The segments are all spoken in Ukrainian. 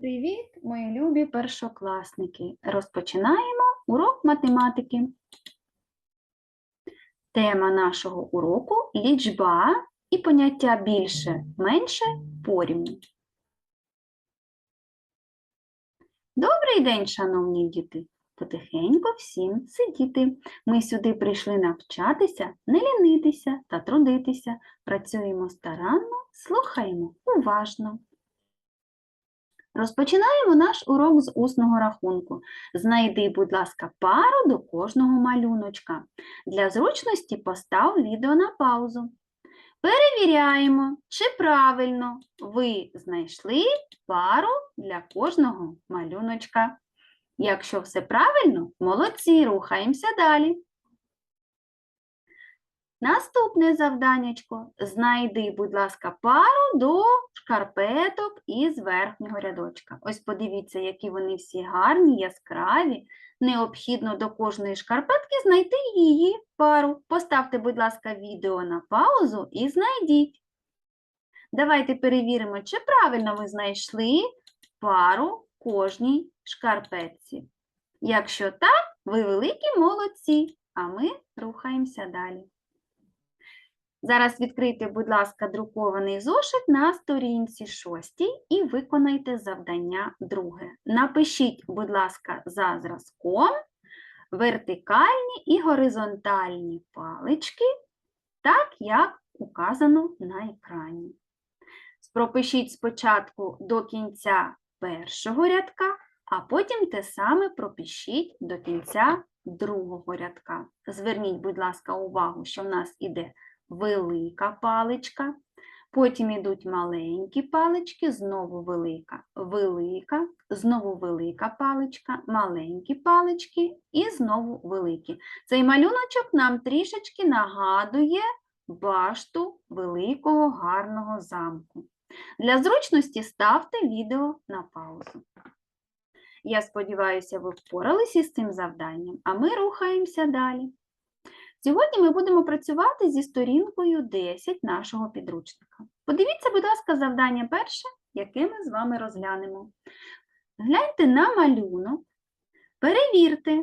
Привіт, мої любі першокласники! Розпочинаємо урок математики. Тема нашого уроку лічба і поняття більше, менше порівну. Добрий день, шановні діти! Потихеньку всім сидіти. Ми сюди прийшли навчатися, не лінитися та трудитися. Працюємо старанно, слухаємо уважно. Розпочинаємо наш урок з усного рахунку. Знайди, будь ласка, пару до кожного малюночка. Для зручності постав відео на паузу. Перевіряємо, чи правильно ви знайшли пару для кожного малюночка. Якщо все правильно, молодці, рухаємося далі. Наступне завданнячко. Знайди, будь ласка, пару до шкарпеток із верхнього рядочка. Ось подивіться, які вони всі гарні, яскраві. Необхідно до кожної шкарпетки знайти її пару. Поставте, будь ласка, відео на паузу і знайдіть. Давайте перевіримо, чи правильно ви знайшли пару кожній шкарпетці. Якщо так, ви великі молодці, а ми рухаємося далі. Зараз відкрийте, будь ласка, друкований зошит на сторінці 6 і виконайте завдання друге. Напишіть, будь ласка, за зразком вертикальні і горизонтальні палички, так як указано на екрані. Пропишіть спочатку до кінця першого рядка, а потім те саме пропишіть до кінця другого рядка. Зверніть, будь ласка, увагу, що в нас іде велика паличка, потім йдуть маленькі палички, знову велика, велика, знову велика паличка, маленькі палички і знову великі. Цей малюночок нам трішечки нагадує башту великого гарного замку. Для зручності ставте відео на паузу. Я сподіваюся, ви впоралися із цим завданням, а ми рухаємося далі. Сьогодні ми будемо працювати зі сторінкою 10 нашого підручника. Подивіться, будь ласка, завдання перше, яке ми з вами розглянемо. Гляньте на малюнок, перевірте,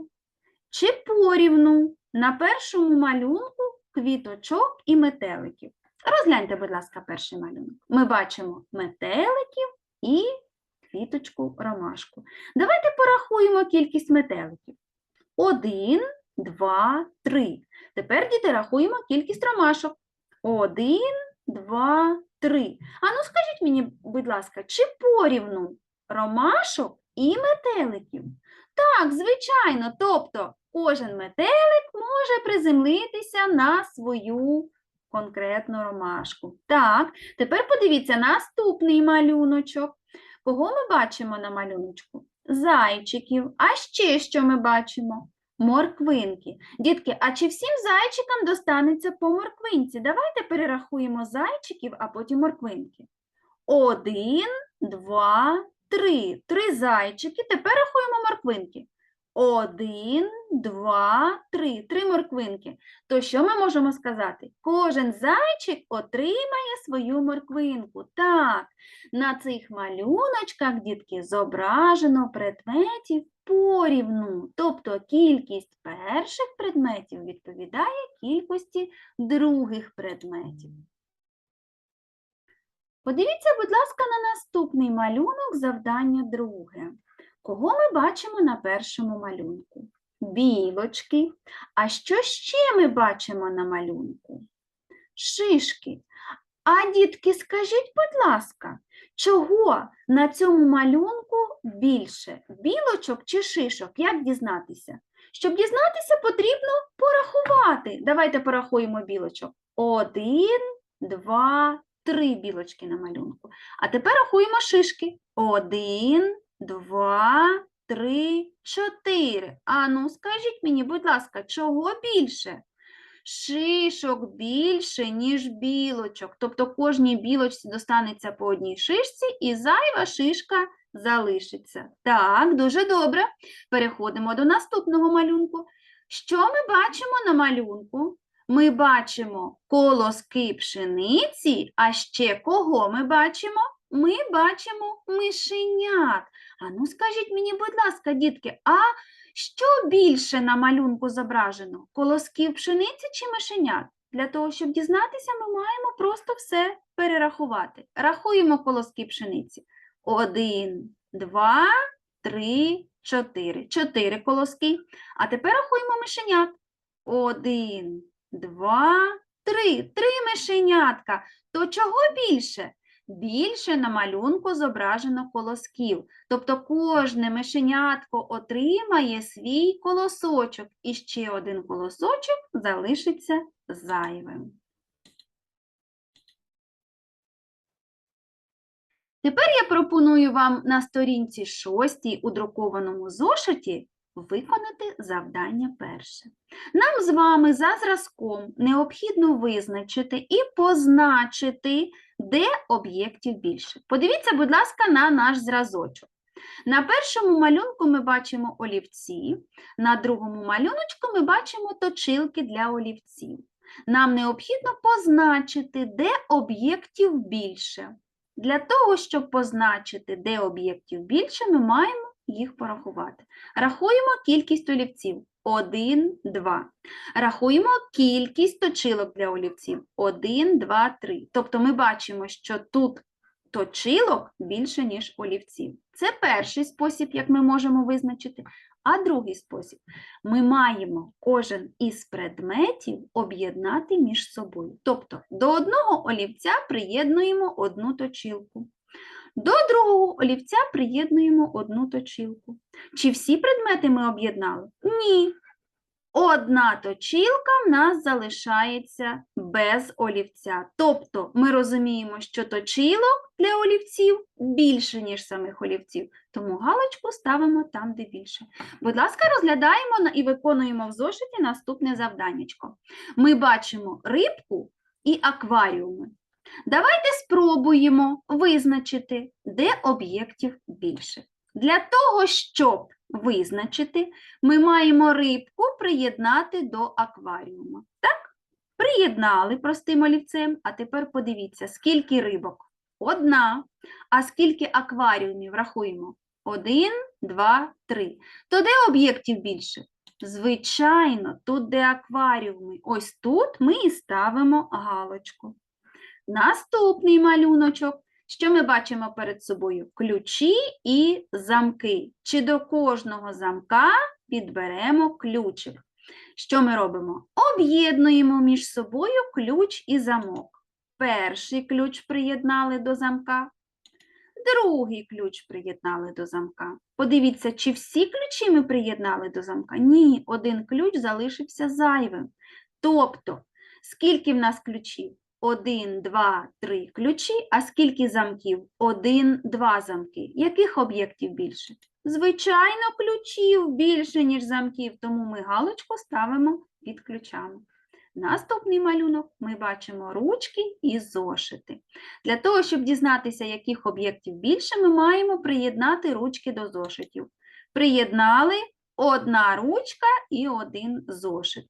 чи порівну на першому малюнку квіточок і метеликів. Розгляньте, будь ласка, перший малюнок. Ми бачимо метеликів і квіточку ромашку. Давайте порахуємо кількість метеликів. Один, два, три. Тепер, діти, рахуємо кількість ромашок. Один, два, три. А ну скажіть мені, будь ласка, чи порівну ромашок і метеликів? Так, звичайно, тобто кожен метелик може приземлитися на свою конкретну ромашку. Так, тепер подивіться наступний малюночок. Кого ми бачимо на малюночку? Зайчиків. А ще що ми бачимо? Морквинки. Дітки, а чи всім зайчикам достанеться по морквинці? Давайте перерахуємо зайчиків, а потім морквинки. Один, два, три. Три зайчики. Тепер рахуємо морквинки. Один, два, три. Три морквинки. То що ми можемо сказати? Кожен зайчик отримає свою морквинку. Так, на цих малюночках, дітки, зображено предметів порівну. Тобто кількість перших предметів відповідає кількості других предметів. Подивіться, будь ласка, на наступний малюнок завдання друге. Кого ми бачимо на першому малюнку? Білочки. А що ще ми бачимо на малюнку? Шишки. А дітки, скажіть, будь ласка, чого на цьому малюнку більше? Білочок чи шишок? Як дізнатися? Щоб дізнатися, потрібно порахувати. Давайте порахуємо білочок. Один, два, три білочки на малюнку. А тепер рахуємо шишки. Один, два, три, чотири. А ну, скажіть мені, будь ласка, чого більше? Шишок більше, ніж білочок. Тобто кожній білочці достанеться по одній шишці, і зайва шишка залишиться. Так, дуже добре. Переходимо до наступного малюнку. Що ми бачимо на малюнку? Ми бачимо колоски пшениці, а ще кого ми бачимо? Ми бачимо мишенят. А ну скажіть мені, будь ласка, дітки, а що більше на малюнку зображено? Колосків пшениці чи мишенят? Для того, щоб дізнатися, ми маємо просто все перерахувати. Рахуємо колоски пшениці. Один, два, три, чотири. Чотири колоски. А тепер рахуємо мишенят. Один, два, три. Три мишенятка. То чого більше? Більше на малюнку зображено колосків. Тобто кожне мишенятко отримає свій колосочок, і ще один колосочок залишиться зайвим. Тепер я пропоную вам на сторінці 6 у друкованому зошиті виконати завдання перше. Нам з вами за зразком необхідно визначити і позначити, де об'єктів більше. Подивіться, будь ласка, на наш зразочок. На першому малюнку ми бачимо олівці, на другому малюночку ми бачимо точилки для олівців. Нам необхідно позначити, де об'єктів більше. Для того, щоб позначити, де об'єктів більше, ми маємо їх порахувати. Рахуємо кількість олівців. 1, 2. Рахуємо кількість точилок для олівців. 1, 2, 3. Тобто ми бачимо, що тут точилок більше, ніж олівців. Це перший спосіб, як ми можемо визначити. А другий спосіб ми маємо кожен із предметів об'єднати між собою. Тобто до одного олівця приєднуємо одну точилку. До другого олівця приєднуємо одну точилку. Чи всі предмети ми об'єднали? Ні. Одна точилка в нас залишається без олівця. Тобто ми розуміємо, що точилок для олівців більше, ніж самих олівців. Тому галочку ставимо там, де більше. Будь ласка, розглядаємо і виконуємо в зошиті наступне завданнячко. Ми бачимо рибку і акваріуми. Давайте спробуємо визначити, де об'єктів більше. Для того, щоб визначити, ми маємо рибку приєднати до акваріума. Так? Приєднали простим олівцем, а тепер подивіться, скільки рибок? Одна. А скільки акваріумів рахуємо? Один, два, три. То де об'єктів більше? Звичайно, тут де акваріуми. Ось тут ми і ставимо галочку. Наступний малюночок. Що ми бачимо перед собою? Ключі і замки. Чи до кожного замка підберемо ключик? Що ми робимо? Об'єднуємо між собою ключ і замок. Перший ключ приєднали до замка, другий ключ приєднали до замка. Подивіться, чи всі ключі ми приєднали до замка? Ні, один ключ залишився зайвим. Тобто, скільки в нас ключів? Один, два, три ключі, а скільки замків? Один, два замки. Яких об'єктів більше? Звичайно, ключів більше, ніж замків, тому ми галочку ставимо під ключами. Наступний малюнок ми бачимо ручки і зошити. Для того, щоб дізнатися, яких об'єктів більше, ми маємо приєднати ручки до зошитів. Приєднали одна ручка і один зошит.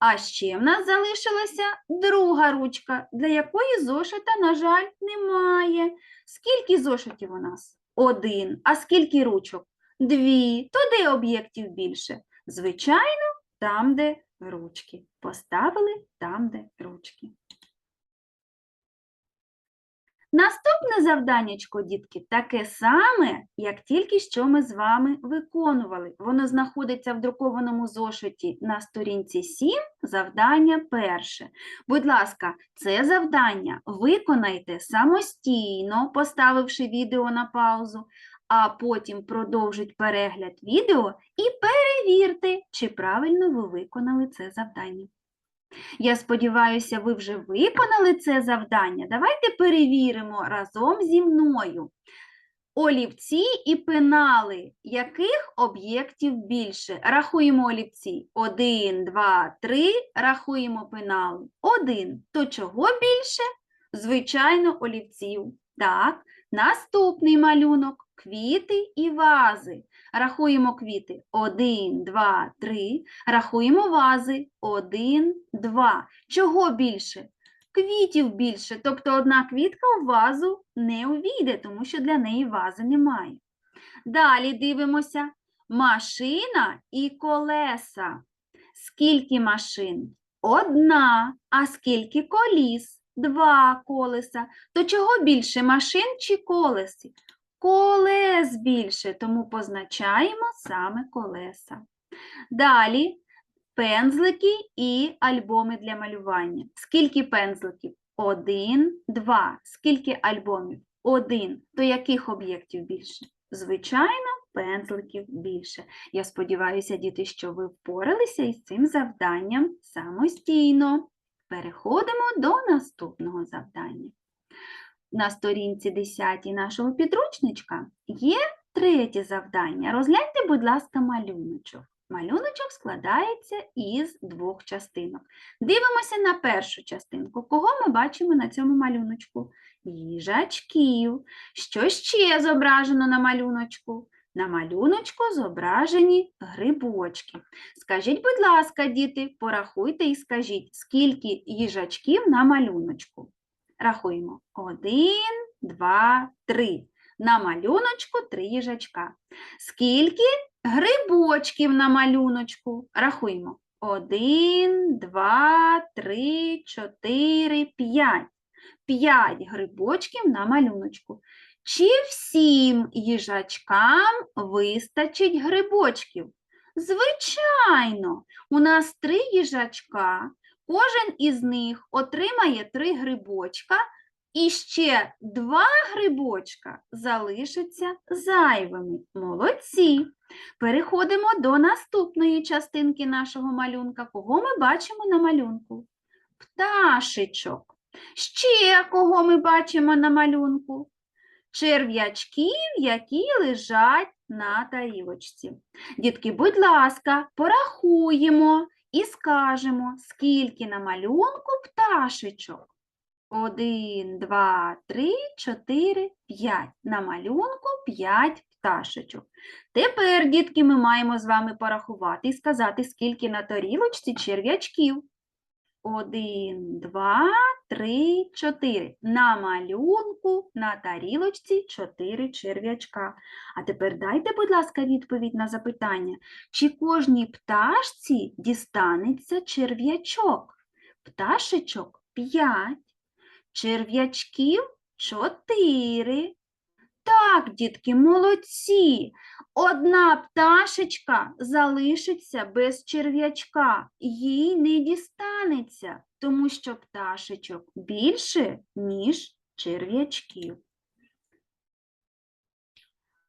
А ще в нас залишилася друга ручка, для якої зошита, на жаль, немає. Скільки зошитів у нас? Один. А скільки ручок? Дві. То де об'єктів більше? Звичайно, там, де ручки. Поставили там, де ручки. Наступне завданнячко, дітки, таке саме, як тільки що ми з вами виконували. Воно знаходиться в друкованому зошиті на сторінці 7, завдання перше. Будь ласка, це завдання виконайте самостійно, поставивши відео на паузу, а потім продовжіть перегляд відео і перевірте, чи правильно ви виконали це завдання. Я сподіваюся, ви вже виконали це завдання. Давайте перевіримо разом зі мною. Олівці і пенали. Яких об'єктів більше? Рахуємо олівці. Один, два, три. Рахуємо пенали. Один. То чого більше? Звичайно, олівців. Так. Наступний малюнок. Квіти і вази. Рахуємо квіти. Один, два, три. Рахуємо вази. Один, два. Чого більше? квітів більше, тобто одна квітка в вазу не увійде, тому що для неї вази немає. Далі дивимося. Машина і колеса. Скільки машин? Одна. А скільки коліс? Два колеса. То чого більше машин чи колесі? Колес більше, тому позначаємо саме колеса. Далі пензлики і альбоми для малювання. Скільки пензликів? Один, два. Скільки альбомів? Один. То яких об'єктів більше? Звичайно, пензликів більше. Я сподіваюся, діти, що ви впоралися із цим завданням самостійно. Переходимо до наступного завдання. На сторінці 10 нашого підручничка є третє завдання. Розгляньте, будь ласка, малюночок. Малюночок складається із двох частинок. Дивимося на першу частинку. Кого ми бачимо на цьому малюночку? Їжачків. Що ще зображено на малюночку? На малюночку зображені грибочки. Скажіть, будь ласка, діти, порахуйте і скажіть, скільки їжачків на малюночку. Рахуємо. Один, два, три. На малюночку три їжачка. Скільки грибочків на малюночку? Рахуємо. Один, два, три, чотири, п'ять. П'ять грибочків на малюночку. Чи всім їжачкам вистачить грибочків? Звичайно, у нас три їжачка, кожен із них отримає три грибочка, і ще два грибочка залишаться зайвими. Молодці. Переходимо до наступної частинки нашого малюнка. Кого ми бачимо на малюнку? Пташечок. Ще кого ми бачимо на малюнку? Черв'ячків, які лежать на тарілочці. Дітки, будь ласка, порахуємо і скажемо, скільки на малюнку пташечок. Один, два, три, чотири, п'ять. На малюнку п'ять пташечок. Тепер, дітки, ми маємо з вами порахувати і сказати, скільки на тарілочці черв'ячків. Один, два, три, чотири. На малюнку на тарілочці чотири черв'ячка. А тепер дайте, будь ласка, відповідь на запитання, чи кожній пташці дістанеться черв'ячок? Пташечок п'ять, черв'ячків чотири. Так, дітки, молодці. Одна пташечка залишиться без черв'ячка, їй не дістанеться, тому що пташечок більше, ніж черв'ячків.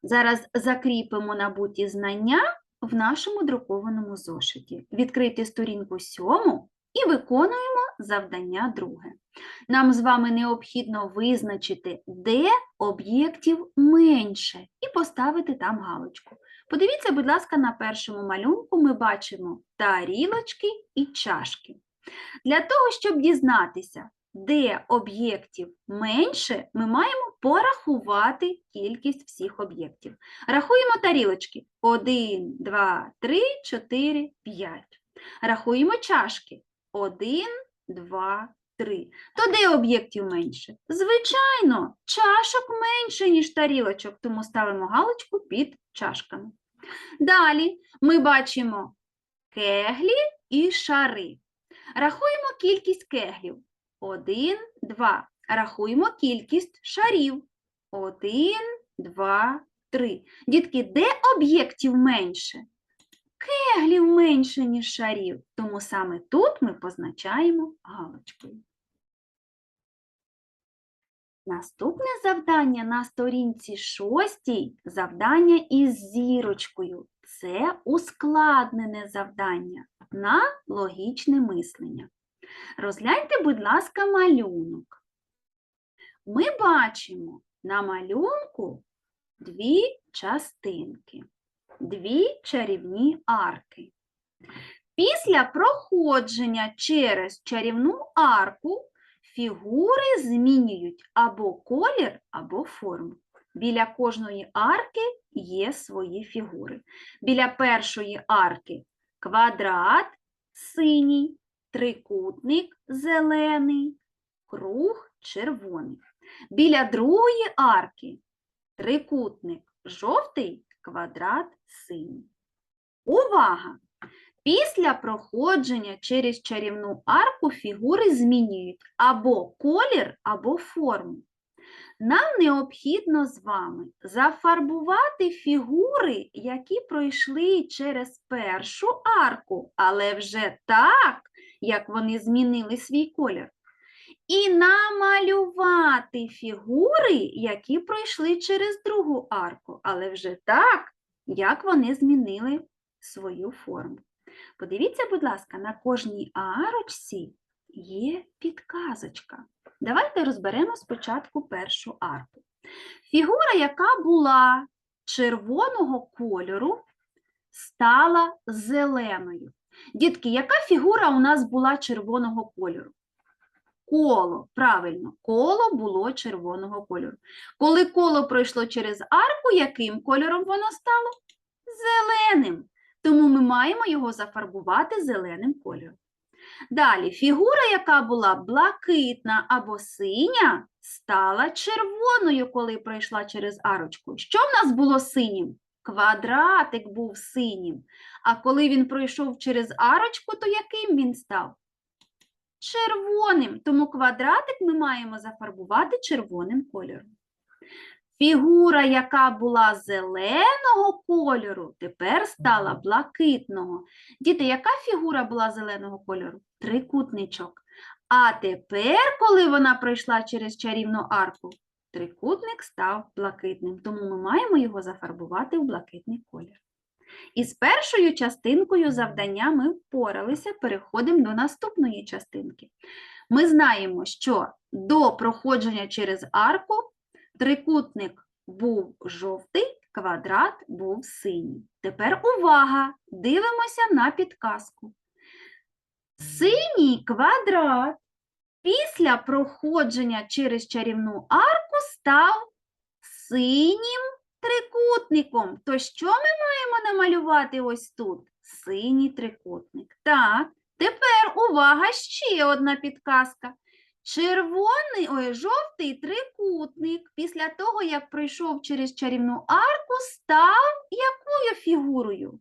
Зараз закріпимо набуті знання в нашому друкованому зошиті. Відкрийте сторінку сьому і виконуємо завдання друге. Нам з вами необхідно визначити, де об'єктів менше, і поставити там галочку. Подивіться, будь ласка, на першому малюнку ми бачимо тарілочки і чашки. Для того, щоб дізнатися, де об'єктів менше, ми маємо порахувати кількість всіх об'єктів. Рахуємо тарілочки. 1, 2, 3, 4, 5. Рахуємо чашки. 1, 2, 3. То де об'єктів менше? Звичайно, чашок менше, ніж тарілочок, тому ставимо галочку під чашками. Далі ми бачимо кеглі і шари. Рахуємо кількість кеглів. 1, 2. Рахуємо кількість шарів. 1, 2, 3. Дітки, де об'єктів менше? Кеглів менше, ніж шарів, тому саме тут ми позначаємо галочкою. Наступне завдання на сторінці шостій – завдання із зірочкою. Це ускладнене завдання на логічне мислення. Розгляньте, будь ласка, малюнок. Ми бачимо на малюнку дві частинки, дві чарівні арки. Після проходження через чарівну арку фігури змінюють або колір, або форму. Біля кожної арки є свої фігури. Біля першої арки квадрат синій, трикутник зелений, круг червоний. Біля другої арки трикутник жовтий, квадрат синій. Увага! Після проходження через чарівну арку фігури змінюють або колір, або форму. Нам необхідно з вами зафарбувати фігури, які пройшли через першу арку, але вже так, як вони змінили свій колір. І намалювати фігури, які пройшли через другу арку, але вже так, як вони змінили свою форму. Подивіться, будь ласка, на кожній арочці є підказочка. Давайте розберемо спочатку першу арку. Фігура, яка була червоного кольору, стала зеленою. Дітки, яка фігура у нас була червоного кольору? Коло, правильно, коло було червоного кольору. Коли коло пройшло через арку, яким кольором воно стало? Зеленим. Тому ми маємо його зафарбувати зеленим кольором. Далі, фігура, яка була блакитна або синя, стала червоною, коли пройшла через арочку. Що в нас було синім? Квадратик був синім. А коли він пройшов через арочку, то яким він став? Червоним. Тому квадратик ми маємо зафарбувати червоним кольором. Фігура, яка була зеленого кольору, тепер стала блакитного. Діти, яка фігура була зеленого кольору? Трикутничок. А тепер, коли вона пройшла через чарівну арку, трикутник став блакитним, тому ми маємо його зафарбувати в блакитний колір. І з першою частинкою завдання ми впоралися, переходимо до наступної частинки. Ми знаємо, що до проходження через арку трикутник був жовтий, квадрат був синій. Тепер увага! Дивимося на підказку. Синій квадрат після проходження через чарівну арку став синім трикутником. То що ми маємо намалювати ось тут? Синій трикутник. Так, тепер увага, ще одна підказка. Червоний, ой, жовтий трикутник після того, як пройшов через чарівну арку, став якою фігурою?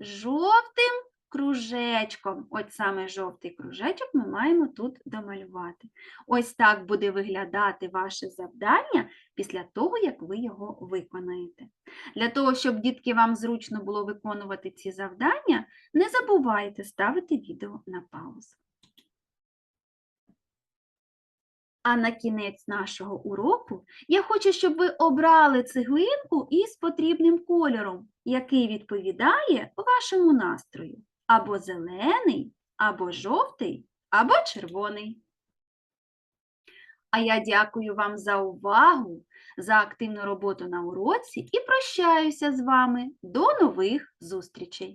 Жовтим кружечком. От саме жовтий кружечок ми маємо тут домалювати. Ось так буде виглядати ваше завдання після того, як ви його виконаєте. Для того, щоб дітки вам зручно було виконувати ці завдання, не забувайте ставити відео на паузу. А на кінець нашого уроку я хочу, щоб ви обрали цеглинку із потрібним кольором, який відповідає вашому настрою. Або зелений, або жовтий, або червоний. А я дякую вам за увагу, за активну роботу на уроці і прощаюся з вами. До нових зустрічей!